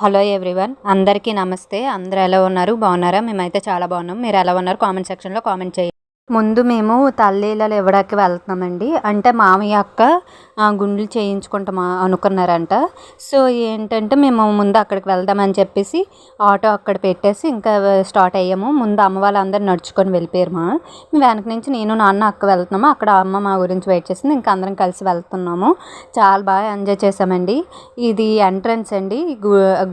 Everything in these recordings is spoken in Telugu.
హలో ఎవ్రీవన్ అందరికీ నమస్తే. అందరూ ఎలా ఉన్నారు? బాగున్నారా? మేమైతే చాలా బాగున్నాం. మీరు ఎలా ఉన్నారు? కామెంట్ సెక్షన్లో కామెంట్ చేయండి. ముందు మేము తల్లీలలో ఇవ్వడానికి వెళ్తున్నామండి? అంటే మామయ్య అక్క గుండ్లు చేయించుకుంటాం అనుకున్నారంట. సో ఏంటంటే మేము ముందు అక్కడికి వెళ్దామని చెప్పేసి ఆటో అక్కడ పెట్టేసి ఇంకా స్టార్ట్ అయ్యాము. ముందు అమ్మ వాళ్ళందరూ నడుచుకొని వెళ్ళిపోయారు మా. వెనక నుంచి నేను నాన్న అక్క వెళ్తున్నాము. అక్కడ అమ్మ మా గురించి వెయిట్ చేసింది. ఇంకా అందరం కలిసి వెళ్తున్నాము. చాలా బాగా ఎంజాయ్ చేసామండి ఇది ఎంట్రన్స్ అండి.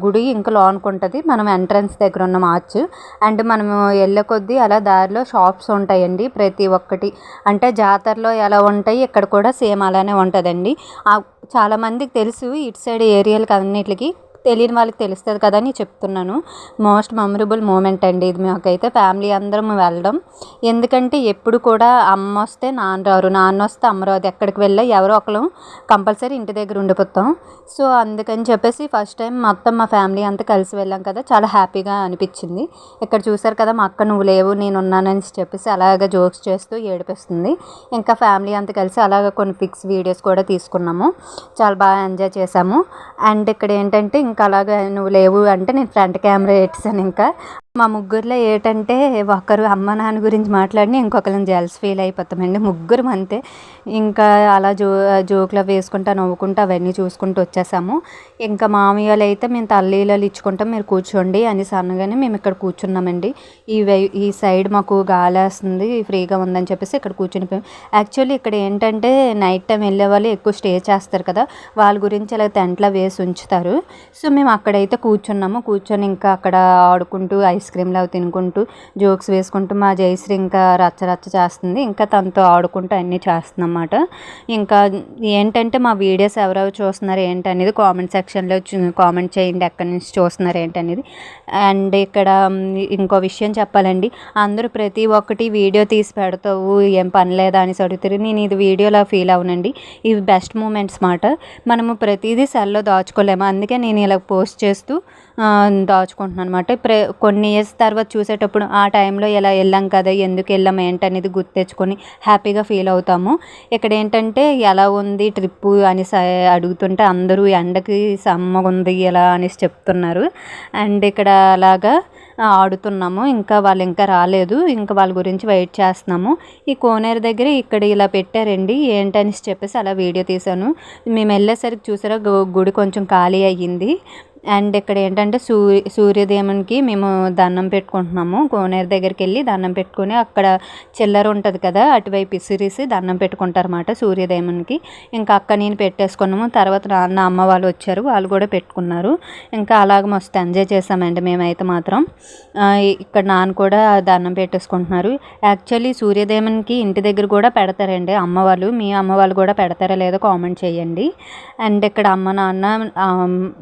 గుడి ఇంకా లోనికి ఉంటుంది. మనం ఎంట్రన్స్ దగ్గర ఉన్న మార్చ్. అండ్ మనము వెళ్ళే కొద్దీ అలా దారిలో షాప్స్ ఉంటాయండి. ప్రతి ఒక్కటి. అంటే జాతరలో ఎలా ఉంటాయి ఇక్కడ కూడా సేమ్ అలానే ఉంటుందండి. చాలామందికి తెలుసు ఇటు సైడ్ ఏరియాలకి అన్నిటికి తెలియని వాళ్ళకి తెలుస్తుంది కదా అని చెప్తున్నాను. మోస్ట్ మెమరబుల్ మూమెంట్ అండి ఇది మాకైతే. ఫ్యామిలీ అందరం వెళ్ళడం. ఎందుకంటే ఎప్పుడు కూడా అమ్మ వస్తే నాన్న రారు. నాన్న వస్తే అమ్మ రాదు. ఎక్కడికి వెళ్ళా ఎవరో ఒకరు కంపల్సరీ ఇంటి దగ్గర ఉండిపోతాం. సో అందుకని చెప్పేసి ఫస్ట్ టైం మొత్తం మా ఫ్యామిలీ అంతా కలిసి వెళ్ళాం కదా. చాలా హ్యాపీగా అనిపించింది. ఇక్కడ చూసారు కదా మా అక్క నువ్వు లేవు నేను ఉన్నానని చెప్పేసి అలాగ జోక్స్ చేస్తూ ఏడిపిస్తుంది. ఇంకా ఫ్యామిలీ అంతా కలిసి అలాగ కొన్ని పిక్స్ వీడియోస్ కూడా తీసుకున్నాము. చాలా బాగా ఎంజాయ్ చేశాము. అండ్ ఇక్కడ ఏంటంటే ఇంకా అలాగా నువ్వు లేవు అంటే నేను ఫ్రంట్ కెమెరా పెట్టేసాను ఇంకా. మా ముగ్గురులో ఏంటంటే ఒకరు అమ్మ నాన్న గురించి మాట్లాడిని ఇంకొకరిని జెల్స్ ఫీల్ అయిపోతామండి. ముగ్గురు అంతే. ఇంకా అలా జో జోకులు వేసుకుంటా నవ్వుకుంటూ అవన్నీ చూసుకుంటూ వచ్చేసాము. ఇంకా మామయ్యలు అయితే మేము తల్లీలలో ఇచ్చుకుంటాం మీరు కూర్చోండి అని సన్నగానే మేము ఇక్కడ కూర్చున్నామండి. ఈ వై ఈ సైడ్ మాకు గాలేస్తుంది ఫ్రీగా ఉందని చెప్పేసి ఇక్కడ కూర్చునిపోయాం. యాక్చువల్లీ ఇక్కడ ఏంటంటే నైట్ టైం వెళ్ళే వాళ్ళు ఎక్కువ స్టే చేస్తారు కదా వాళ్ళ గురించి అలా టెంట్లో వేసి ఉంచుతారు. సో మేము అక్కడైతే కూర్చున్నాము. కూర్చొని ఇంకా అక్కడ ఆడుకుంటూ ఐస్ ఐస్ క్రీమ్లు అవి తినుకుంటూ జోక్స్ వేసుకుంటూ మా జయశ్రీ ఇంకా రచ్చ రచ్చ చేస్తుంది. ఇంకా తనతో ఆడుకుంటూ అన్నీ చేస్తుందన్నమాట. ఇంకా ఏంటంటే మా వీడియోస్ ఎవరెవరు చూస్తున్నారు ఏంటి అనేది కామెంట్ సెక్షన్లో కామెంట్ చేయండి. ఎక్కడి నుంచి చూస్తున్నారు ఏంటి అనేది అండ్ ఇక్కడ ఇంకో విషయం చెప్పాలండి. అందరూ ప్రతి ఒక్కటి వీడియో తీసి పెడతావు ఏం పని లేదా అని అడుగుతారు. నేను ఇది వీడియోలో ఫీల్ అవునండి ఇవి బెస్ట్ మూమెంట్స్ మాట మనము ప్రతిదీ సెల్లో దాచుకోలేము. అందుకే నేను ఇలా పోస్ట్ చేస్తూ దాచుకుంటున్నాను అనమాట ప్ర కొన్ని ఇయర్స్ తర్వాత చూసేటప్పుడు ఆ టైంలో ఇలా వెళ్ళాం కదా ఎందుకు వెళ్ళాం ఏంటనేది గుర్తు తెచ్చుకొని హ్యాపీగా ఫీల్ అవుతాము. ఇక్కడ ఏంటంటే ఎలా ఉంది ట్రిప్పు అని అడుగుతుంటే అందరూ ఎండకి సమ్మగా ఉంది ఇలా అనేసి చెప్తున్నారు. అండ్ ఇక్కడ అలాగా ఆడుతున్నాము. ఇంకా వాళ్ళు ఇంకా రాలేదు. ఇంకా వాళ్ళ గురించి వెయిట్ చేస్తున్నాము. ఈ కోనేరు దగ్గర ఇక్కడ ఇలా పెట్టారండి. ఏంటనేసి చెప్పేసి అలా వీడియో తీశాను. మేము వెళ్ళేసరికి చూసారా గుడి కొంచెం ఖాళీ అయ్యింది. అండ్ ఇక్కడ ఏంటంటే సూర్య సూర్యదేవునికి మేము దండం పెట్టుకుంటున్నాము. కోనేరు దగ్గరికి వెళ్ళి దండం పెట్టుకుని అక్కడ చిల్లర ఉంటుంది కదా అటువైపు ఇసిరిసి దండం పెట్టుకుంటారన్నమాట సూర్యదేవునికి ఇంకా అక్క నేను పెట్టేసుకున్నాము. తర్వాత నాన్న అమ్మ వాళ్ళు వచ్చారు. వాళ్ళు కూడా పెట్టుకున్నారు. ఇంకా అలాగ మస్తు ఎంజాయ్ చేసామండి మేమైతే మాత్రం. ఇక్కడ నాన్న కూడా దండం పెట్టేసుకుంటున్నారు. యాక్చువల్లీ సూర్యదేవునికి ఇంటి దగ్గర కూడా పెడతారండి అమ్మ వాళ్ళు. మీ అమ్మ వాళ్ళు కూడా పెడతారా లేదో కామెంట్ చేయండి. అండ్ ఇక్కడ అమ్మ నాన్న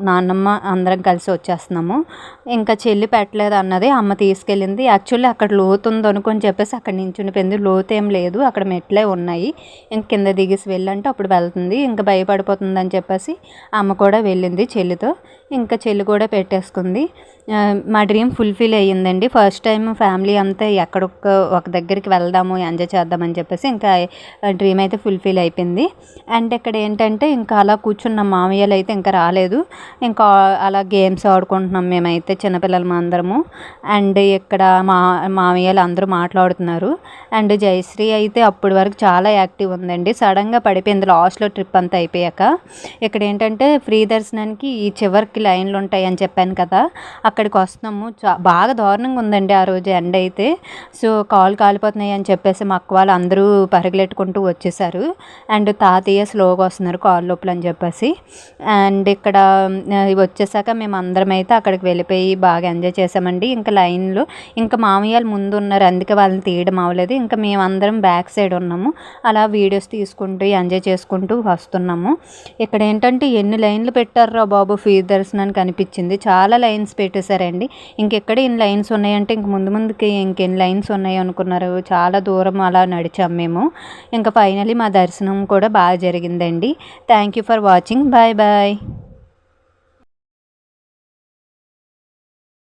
నాన్నమ్మ అందరం కలిసి వచ్చేస్తున్నాము. ఇంకా చెల్లి పెట్టలేదు అన్నది అమ్మ తీసుకెళ్ళింది. యాక్చువల్లీ అక్కడ లోతు ఉందనుకొని చెప్పేసి అక్కడ నించుని లోతు ఏం లేదు. అక్కడ మెట్లే ఉన్నాయి. ఇంక కింద దిగేసి వెళ్ళంటే అప్పుడు వెళ్తుంది. ఇంకా భయపడిపోతుంది అని చెప్పేసి అమ్మ కూడా వెళ్ళింది చెల్లితో. ఇంకా చెల్లి కూడా పెట్టేసుకుంది. మా డ్రీమ్ ఫుల్ఫిల్ అయ్యిందండి. ఫస్ట్ టైం ఫ్యామిలీ అంతా ఎక్కడొక్క ఒక దగ్గరికి వెళ్దాము ఎంజాయ్ చేద్దామని చెప్పేసి ఇంకా డ్రీమ్ అయితే ఫుల్ఫిల్ అయిపోయింది. అండ్ ఇక్కడ ఏంటంటే ఇంకా అలా కూర్చున్న మామయ్యలు అయితే ఇంకా రాలేదు. ఇంకా అలా గేమ్స్ ఆడుకుంటున్నాం మేమైతే చిన్నపిల్లలం అందరము. అండ్ ఇక్కడ మా మామయ్యలు అందరూ మాట్లాడుతున్నారు. అండ్ జయశ్రీ అయితే అప్పటి వరకు చాలా యాక్టివ్ ఉందండి. సడన్గా పడిపోయింది. లాస్ట్లో ట్రిప్ అంతా అయిపోయాక. ఇక్కడ ఏంటంటే ఫ్రీ దర్శనానికి ఈ చివరికి లైన్లు ఉంటాయి అని చెప్పాను కదా అక్కడికి వస్తున్నాము. బాగా దారుణంగా ఉందండి ఆ రోజు ఎండ అయితే. సో కాలు కాలిపోతున్నాయి అని చెప్పేసి మా అక్క వాళ్ళు అందరూ పరిగెట్టుకుంటూ వచ్చేసారు. అండ్ తాతయ్య స్లోగా వస్తున్నారు కాలు లోపల అని చెప్పేసి. అండ్ ఇక్కడ వచ్చే వచ్చేసాక మేము అందరం అయితే అక్కడికి వెళ్ళిపోయి బాగా ఎంజాయ్ చేసామండి. ఇంకా లైన్లో ఇంకా మామయ్యలు ముందు ఉన్నారు అందుకే వాళ్ళని తీయడం అవ్వలేదు. ఇంకా మేమందరం బ్యాక్ సైడ్ ఉన్నాము. అలా వీడియోస్ తీసుకుంటూ ఎంజాయ్ చేసుకుంటూ వస్తున్నాము. ఇక్కడ ఏంటంటే ఎన్ని లైన్లు పెట్టారా బాబు ఫీ దర్శనానికి అనిపించింది. చాలా లైన్స్ పెట్టేశారండి. ఇంకెక్కడ ఎన్ని లైన్స్ ఉన్నాయంటే ఇంక ముందు ముందుకి ఇంకెన్ని లైన్స్ ఉన్నాయి అనుకున్నారు. చాలా దూరం అలా నడిచాం మేము. ఇంకా ఫైనలీ మా దర్శనం కూడా బాగా జరిగిందండి. Thank you for watching. Bye bye.